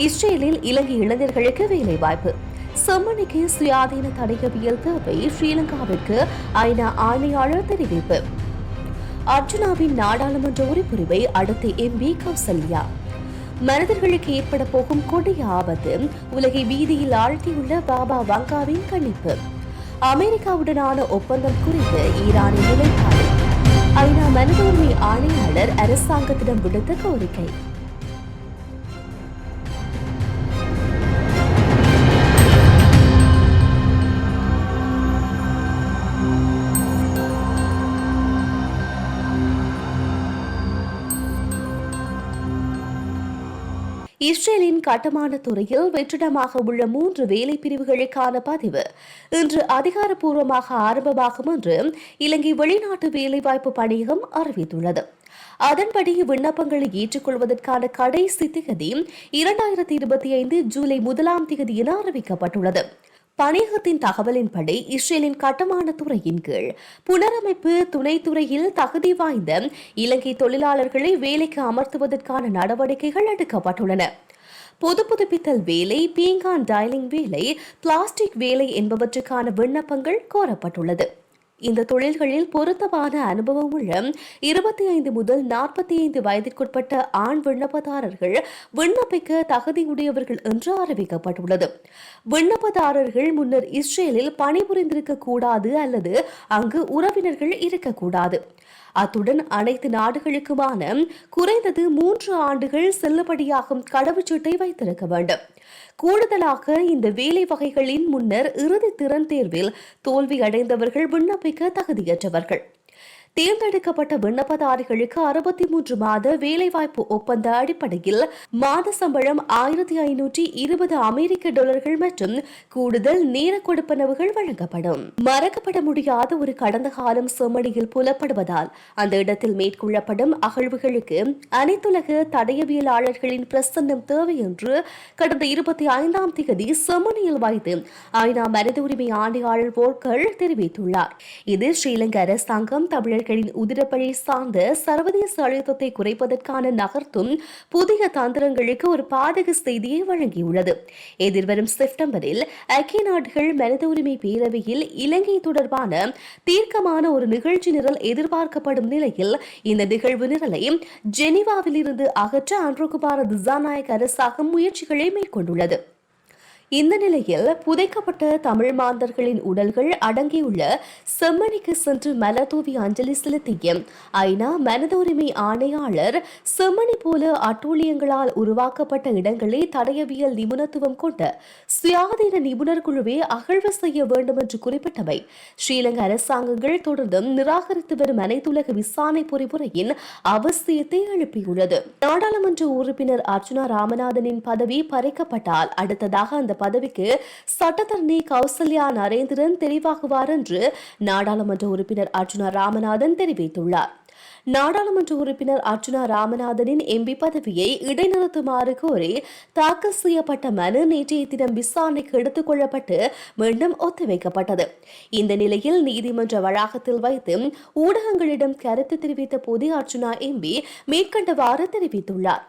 இஸ்ரேலில் இலங்கை இளைஞர்களுக்கு வேலை வாய்ப்பு செம்மணிக்கு சுயாதீன தடையவியல் தேவை ஸ்ரீலங்காவிற்கு ஐநா ஆணையாளர் தெரிவிப்பு. அர்ஜுனாவின் நாடாளுமன்ற உறுப்புரிமை அடுத்த எம்பி கௌசல்யா. மனிதர்களுக்கு ஏற்பட போகும் கொடிய ஆபத்து உலகை வீதியில் ஆழ்த்தியுள்ள பாபா வங்காவின் கணிப்பு. அமெரிக்காவுடனான ஒப்பந்தம் குறித்து ஈரானின் நிலைப்பாடு. ஐநா மனித உரிமை ஆணையாளர் அரசாங்கத்திடம் விடுத்த கோரிக்கை. இஸ்ரேலின் கட்டுமான துறையில் வெற்றிடமாக உள்ள மூன்று வேலை பிரிவுகளுக்கான பதிவு இன்று அதிகாரப்பூர்வமாக ஆரம்பமாகும் என்று இலங்கை வெளிநாட்டு வேலைவாய்ப்பு பணியகம் அறிவித்துள்ளது. அதன்படி விண்ணப்பங்களை ஏற்றுக்கொள்வதற்கான கடைசி திகதி இரண்டாயிரத்தி இருபத்தி ஐந்து ஜூலை முதலாம் திகதி என அறிவிக்கப்பட்டுள்ளது. பணியகத்தின் தகவலின்படி இஸ்ரேலின் கட்டுமான துறையின் கீழ் புனரமைப்பு துணைத்துறையில் தகுதி வாய்ந்த இலங்கை தொழிலாளர்களை வேலைக்கு அமர்த்துவதற்கான நடவடிக்கைகள் எடுக்கப்பட்டுள்ளன. பொது புதுப்பித்தல் வேலை பீங்கான் டயலிங் வேலை பிளாஸ்டிக் வேலை என்பவற்றுக்கான விண்ணப்பங்கள் கோரப்பட்டுள்ளது. இந்த தொழில்களில் பொருத்தமான அனுபவம் உள்ள இருபத்தி ஐந்து முதல் நாற்பத்தி ஐந்து வயதிற்குட்பட்ட ஆண் விண்ணப்பதாரர்கள் விண்ணப்பிக்க தகுதியுடையவர்கள் என்று அறிவிக்கப்பட்டுள்ளது. விண்ணப்பதாரர்கள் முன்னர் இஸ்ரேலில் பணிபுரிந்திருக்க கூடாது அல்லது அங்கு உறவினர்கள் இருக்கக்கூடாது. அத்துடன் அனைத்து நாடுகளுக்குமான குறைந்தது மூன்று ஆண்டுகள் செல்லுபடியாகும் கடவுச்சீட்டை வைத்திருக்க வேண்டும். கூடுதலாக இந்த வேலை வகைகளின் முன்னர் இறுதி திறன் தேர்வில் தோல்வி அடைந்தவர்கள் விண்ணப்பிக்க தகுதியற்றவர்கள். தேர்ந்தெடுக்கப்பட்ட விண்ணப்பதாரிகளுக்கு அறுபத்தி மூன்று மாத வேலைவாய்ப்பு ஒப்பந்த அடிப்படையில் மாத சம்பளம் ஆயிரத்தி ஐநூற்றி இருபது அமெரிக்க டாலர்கள் மற்றும் கூடுதல் நேர கொடுப்பனவுகள் வழங்கப்படும். மறக்கப்பட முடியாத ஒரு கடந்த காலம் செம்மடியில் புலப்படுவதால் அந்த இடத்தில் மேற்கொள்ளப்படும் அகழ்வுகளுக்கு அனைத்துலக தடயவியலாளர்களின் பிரசன்னம் தேவை என்று கடந்த இருபத்தி ஐந்தாம் தேதி செம்மணியில் வைத்து ஐநா மனித உரிமை ஆணையாளர் போர்க்கள் தெரிவித்துள்ளார். இது ஸ்ரீலங்கா அரசாங்கம் தமிழர்களின் உதிரப்பழி சார்ந்த சர்வதேச அழுத்தத்தை குறைப்பதற்கான நகர்த்தும் புதிய தந்திரங்களுக்கு ஒரு பாதக செய்தியை வழங்கியுள்ளது. எதிர்வரும் செப்டம்பரில் ஐக்கிய நாடுகள் மனித உரிமை பேரவையில் இலங்கை தொடர்பான தீர்க்கமான ஒரு நிகழ்ச்சி நிரல் எதிர்பார்க்கப்படும் நிலையில் இந்த நிகழ்வு நிரலை ஜெனீவாவிலிருந்து அகற்ற அன்றுகுமார திசாநாயக் அரசாங்கம் முயற்சிகளை மேற்கொண்டுள்ளது. இந்த நிலையில் புதைக்கப்பட்ட தமிழ் மாந்தர்களின் உடல்கள் அடங்கியுள்ள செம்மணிக்கு சென்று மலர்தூவி அஞ்சலி செலுத்திய ஐநா மனித உரிமை ஆணையாளர் செம்மணி போல அட்டூழியங்களால் உருவாக்கப்பட்ட இடங்களை தடயவியல் நிபுணத்துவம் கொண்ட சுயாதீன நிபுணர் குழுவே அகழ்வு செய்ய வேண்டும் என்று குறிப்பிட்டவை. ஸ்ரீலங்கா அரசாங்கங்கள் தொடர்ந்தும் நிராகரித்து வரும் அனைத்துலக விசாரணை பொறிமுறையின் அவசியத்தை எழுப்பியுள்ளது. நாடாளுமன்ற உறுப்பினர் அர்ஜுனா ராமநாதனின் பதவி பறிக்கப்பட்டால் அடுத்ததாக அந்த பதவிக்கு சட்டத்தரணி கௌசல்யா நரேந்திரன் தெரிவாகுவார் என்று நாடாளுமன்ற உறுப்பினர் அர்ஜுனா ராமநாதன் தெரிவித்துள்ளார். நாடாளுமன்ற உறுப்பினர் அர்ஜுனா ராமநாதனின் எம்பி பதவியை இடைநிறுத்துமாறு கோரி தாக்கல் செய்யப்பட்ட மனு நேற்றைய தினம் விசாரணைக்கு எடுத்துக் கொள்ளப்பட்டு மீண்டும் ஒத்திவைக்கப்பட்டது. இந்த நிலையில் நீதிமன்ற வளாகத்தில் வைத்து ஊடகங்களிடம் கருத்து தெரிவித்த போது அர்ஜுனா எம்பி மேற்கண்டவாறு தெரிவித்துள்ளார்.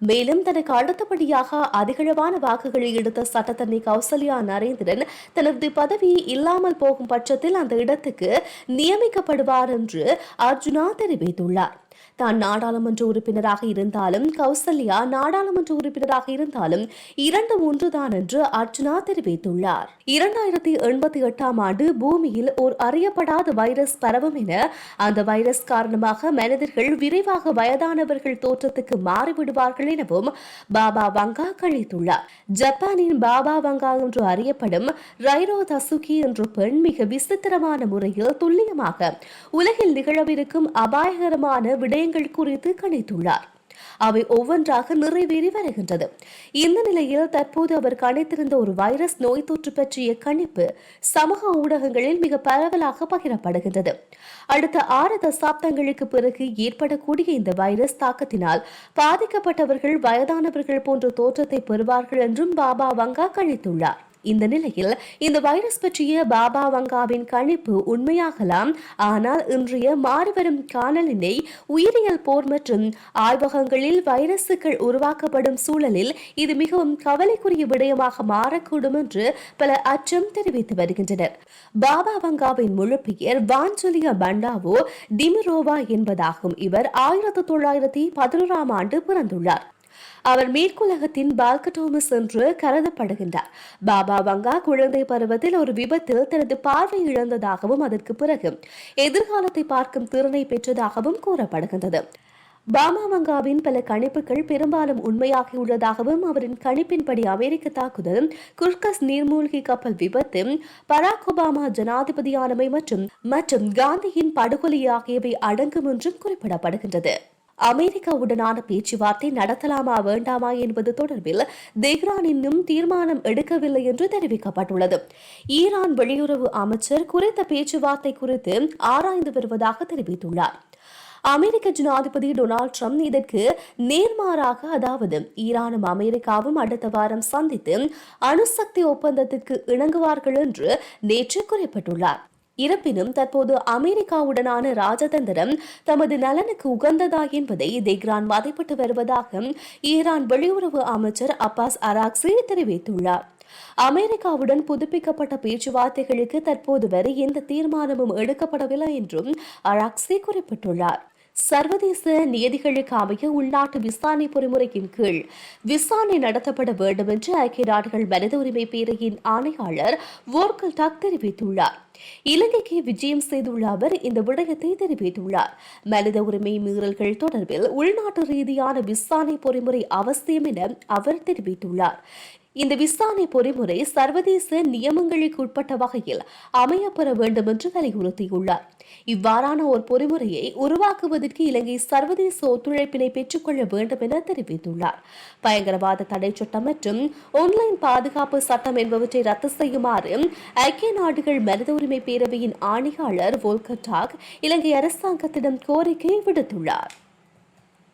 மேலும் தனக்கு அடுத்தபடியாக அதிகளவான வாக்குகளை எடுத்த சட்டத்தரணி கௌசல்யா நரேந்திரன் தனது பதவி இல்லாமல் போகும் பட்சத்தில் அந்த இடத்துக்கு நியமிக்கப்படுவார் என்று அர்ஜுனா தெரிவித்துள்ளார். தான் நாடாளுமன்ற உறுப்பினராக இருந்தாலும் கௌசல்யா நாடாளுமன்ற உறுப்பினராக இருந்தாலும் இரண்டு ஒன்றுதான் என்று அர்ஜுனா தெரிவித்துள்ளார். இரண்டாயிரத்தி எண்பத்தி எட்டாம் ஆண்டு பூமியில் ஒரு அறியப்படாத வைரஸ் பரவும் என அந்த வைரஸ் காரணமாக மனிதர்கள் விரைவாக வயதானவர்கள் தோற்றத்துக்கு மாறிவிடுவார்கள் எனவும் பாபா வங்கா கழித்துள்ளார் ஜப்பானின் பாபா வங்கா என்று அறியப்படும் ரைரோ தசுகி என்ற பெண் மிக விசித்திரமான முறையில் துல்லியமாக உலகில் நிகழவிருக்கும் அபாயகரமான விடயங்கள் குறித்து கணித்துள்ளார். அவை ஒவ்வொன்றாக நிறைவேறி வருகின்றது. இந்த நிலையில் தற்போது அவர் கணித்திருந்த ஒரு வைரஸ் நோய் தொற்று பற்றிய கணிப்பு சமூக ஊடகங்களில் மிக பரவலாக பகிரப்படுகின்றது. அடுத்த ஆறு தசாப்தங்களுக்கு பிறகு ஏற்படக்கூடிய இந்த வைரஸ் தாக்கத்தினால் பாதிக்கப்பட்டவர்கள் வயதானவர்கள் போன்ற தோற்றத்தை பெறுவார்கள் என்றும் பாபா வங்கா கணித்துள்ளார். இந்த நிலையில் இந்த வைரஸ் பற்றிய பாபா வங்காவின் கணிப்பு உண்மையாகலாம். ஆனால் இன்றைய மாறிவரும் காணலினை உயிரியல் போர் மற்றும் ஆய்வகங்களில் வைரசுகள் உருவாக்கப்படும் சூழலில் இது மிகவும் கவலைக்குரிய விடயமாக மாறக்கூடும் என்று பல அச்சம் தெரிவித்து வருகின்றனர். பாபா வங்காவின் முழு பெயர் வாஞ்சலியா பண்டாவோ டிமிரோவா என்பதாகும். இவர் ஆயிரத்தி தொள்ளாயிரத்தி பதினோராம் ஆண்டு பிறந்துள்ளார். அவர் மேற்குலகத்தின் பால்கடோமஸ் என்று கருதப்படுகின்றார். பாபா வங்கா குழந்தை பருவத்தில் ஒரு விபத்தில் தனது பார்வை இழந்ததாகவும் அதற்கு பிறகு எதிர்காலத்தை பார்க்கும் திறனை பெற்றதாகவும் கூறப்படுகின்றது. பாமா வங்காவின் பல கணிப்புகள் பெரும்பாலும் உண்மையாகியுள்ளதாகவும் அவரின் கணிப்பின்படி அமெரிக்க தாக்குதல் குர்கஸ் நீர்மூழ்கி கப்பல் விபத்து பராக் ஒபாமா ஜனாதிபதியானமை மற்றும் மற்றும் காந்தியின் படுகொலை ஆகியவை அடங்கும் என்றும் குறிப்பிடப்படுகின்றது. அமெரிக்காவுடனான பேச்சுவார்த்தை நடத்தலாமா வேண்டாமா என்பது தொடர்பில் தெஹ்ரான் இன்னும் தீர்மானம் எடுக்கவில்லை என்று தெரிவிக்கப்பட்டுள்ளது. ஈரான் வெளியுறவு அமைச்சர் குறித்த பேச்சுவார்த்தை குறித்து ஆராய்ந்து வருவதாக தெரிவித்துள்ளார். அமெரிக்க ஜனாதிபதி டொனால்ட் ட்ரம்ப் இதற்கு நேர்மாறாக அதாவது ஈரானும் அமெரிக்காவும் அடுத்த வாரம் சந்தித்து அணுசக்தி ஒப்பந்தத்திற்கு இணங்குவார்கள் என்று நேற்று குறிப்பிட்டுள்ளார். இருப்பினும் தற்போது அமெரிக்காவுடனான ராஜதந்திரம் தமது நலனுக்கு உகந்ததா என்பதை தெஹ்ரான் மதிப்பிட்டு வருவதாக ஈரான் வெளியுறவு அமைச்சர் அப்பாஸ் அராக்சி தெரிவித்துள்ளார். அமெரிக்காவுடன் புதுப்பிக்கப்பட்ட பேச்சுவார்த்தைகளுக்கு தற்போது வரை எந்த தீர்மானமும் எடுக்கப்படவில்லை என்றும் அராக்சி குறிப்பிட்டுள்ளார். சர்வதேச நியதிகளுக்கு அமைய உள்நாட்டு விசாரணை பொறிமுறையின் கீழ் விசாரணை நடத்தப்பட வேண்டும் என்று ஐக்கிய நாடுகள் மனித உரிமை பேரையின் ஆணையாளர் வோர்கல் டாக் தெரிவித்துள்ளார். இலங்கைக்கு விஜயம் செய்துள்ள அவர் இந்த விடயத்தை தெரிவித்துள்ளார். மனித உரிமை மீறல்கள் தொடர்பில் உள்நாட்டு ரீதியான விசாரணை பொறிமுறை அவசியம் என அவர் தெரிவித்துள்ளார். இந்த விசாரணை பொறிமுறை சர்வதேச நியமங்களுக்கு உட்பட்ட வகையில் அமையப்பெற வேண்டும் என்று வலியுறுத்தியுள்ளார். இவ்வாறான ஒரு பொறிமுறையை உருவாக்குவதற்கு இலங்கை சர்வதேச ஒத்துழைப்பினை பெற்றுக்கொள்ள வேண்டும் என தெரிவித்துள்ளார். பயங்கரவாத தடை சட்டம் மற்றும் ஆன்லைன் பாதுகாப்பு சட்டம் என்பவற்றை ரத்து செய்யுமாறு ஐக்கிய நாடுகள் மனித உரிமை பேரவையின் ஆணையாளர் வோல்கர் டாக் இலங்கை அரசாங்கத்திடம் கோரிக்கை விடுத்துள்ளார்.